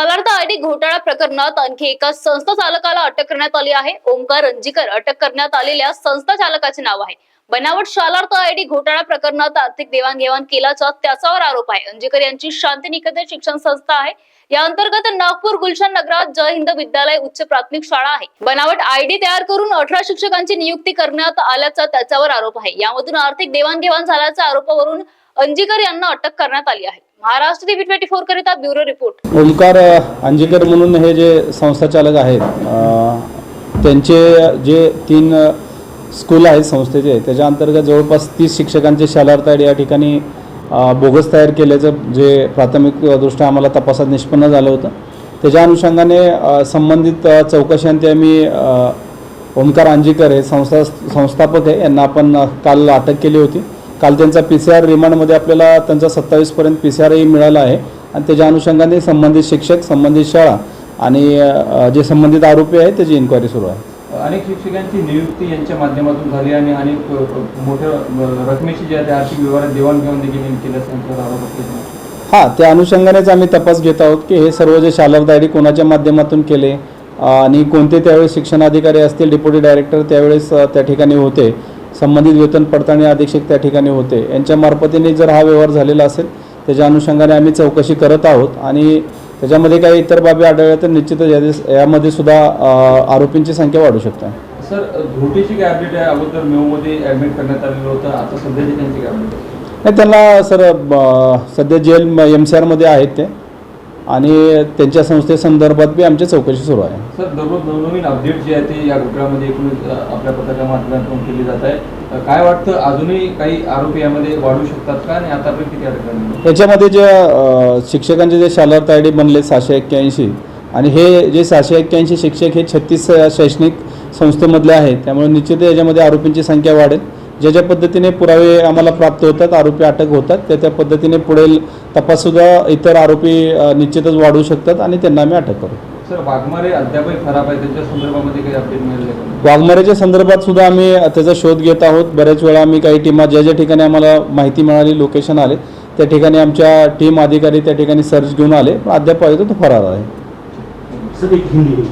Shalarth ID घोटाळा प्रकरणात आणखी एका संस्था चालकाला अटक करण्यात आली आहे. ओमकार रंजीकर अटक करण्यात आलेल्या संस्था चालकाचे नाव आहे. बनावट शालार्थ आयडी घोटाळा प्रकरणात आर्थिक देवाणघेवाण केल्याचा त्याच्यावर आरोप आहे. अंजीकर यांची शांतिनिकेतन शिक्षण संस्था आहे. या अंतर्गत नागपूर गुलशन नगरात जय हिंद विद्यालय उच्च प्राथमिक शाळा आहे. बनावट आयडी तयार करून अठरा शिक्षकांची नियुक्ती करण्यात आल्याचा त्याच्यावर आरोप आहे. यामधून आर्थिक देवाणघेवाण झाल्याच्या आरोपावरून अंजीकर यांना अटक करण्यात आली आहे. महाराष्ट्र टीव्ही ट्वेंटी फोर करिता ब्युरो रिपोर्ट. ओमकार अंजिकर म्हणून हे जे संस्थाचालक आहेत त्यांचे जे तीन स्कूल आहेत संस्थेचे त्याच्या अंतर्गत जवळपास तीस शिक्षकांचे शालार आयडी या ठिकाणी बोगस तयार केल्याचं जे प्राथमिक दृष्ट्या आम्हाला तपासात निष्पन्न झालं होतं. त्याच्या अनुषंगाने संबंधित अ, चौकशांती आम्ही ओंकार अंजीकर हे संस्था संस्थापक आहे यांना आपण काल अटक केली होती. काल त्यांचा पी सी आर रिमांडमध्ये आपल्याला त्यांचा सत्तावीसपर्यंत पी सी आरही मिळाला आहे. आणि त्याच्या अनुषंगाने संबंधित शिक्षक संबंधित शाळा आणि जे संबंधित आरोपी आहेत त्याची इन्क्वायरी सुरू आहे. अनेक शिक्षकांची नियुक्ती यांच्या माध्यमातून झाली आणि अनेक मोठ्या रकमेची जी आहे आर्थिक व्यवहारात देवाणघेवाण देखील केल्याचं आरोप हां त्या अनुषंगानेच आम्ही तपास घेत आहोत की हे सर्व जे शालार्थ आयडी कोणाच्या माध्यमातून केले? आणि कोणते त्यावेळेस शिक्षणाधिकारी असतील डेप्युटी डायरेक्टर त्यावेळेस त्या ठिकाणी होते? संबंधित वेतन पडताळणी अधीक्षक त्या ठिकाणी होते. यांच्या मार्फतीने जर हा व्यवहार झालेला असेल त्याच्या अनुषंगाने आम्ही चौकशी करत आहोत आणि त्याच्यामध्ये काही इतर बाबी आढळल्या तर निश्चितच यामध्ये सुद्धा आरोपींची संख्या वाढू शकते. सर झोटीची काय अपडेट आहे अगोदर मेओमध्ये ॲडमिट करण्यात आलेलं होतं आता सध्याची त्यांची काय अपडेट नाही त्यांना सर सध्या जेल एम सी आरमध्ये आहेत ते. आणि त्यांच्या संस्थेसंदर्भात बी आमची चौकशी सुरू आहे. सर दररोज नवनवीन अपडेट जे आहे ते या घोटाळ्यामध्ये एकूणच अ, आपल्या पथकाच्या माध्यमातून केली जात आहे काय वाटतं अजूनही काही आरोपी यामध्ये वाढू शकतात का? आणि आतापर्यंत किती अटक याच्यामध्ये जे शिक्षकांचे जे शालार्थ आय डी बनले सहाशे एक्क्याऐंशी आणि हे जे सहाशे एक्क्याऐंशी शिक्षक हे छत्तीस शैक्षणिक संस्थेमधले आहेत त्यामुळे निश्चित याच्यामध्ये आरोपींची संख्या वाढेल. ज्या ज्या पद्धतीने पुरावे आम्हाला प्राप्त होतात आरोपी अटक होतात त्या त्या पद्धतीने पुढील तपाससुद्धा इतर आरोपी निश्चितच वाढू शकतात आणि त्यांना आम्ही अटक करू. सर वाघमारे अद्यापही खराब आहे त्यांच्या संदर्भामध्ये काही अपडेट मिळाले का? वाघमारेच्या संदर्भात सुद्धा आम्ही त्याचा शोध घेत आहोत. बऱ्याच वेळा आम्ही काही टीमा ज्या ज्या ठिकाणी आम्हाला माहिती मिळाली लोकेशन आले त्या ठिकाणी आमच्या टीम अधिकारी त्या ठिकाणी सर्च घेऊन आले. पण अद्याप पाहिजे तो फरार आहे. सर एक हिंदी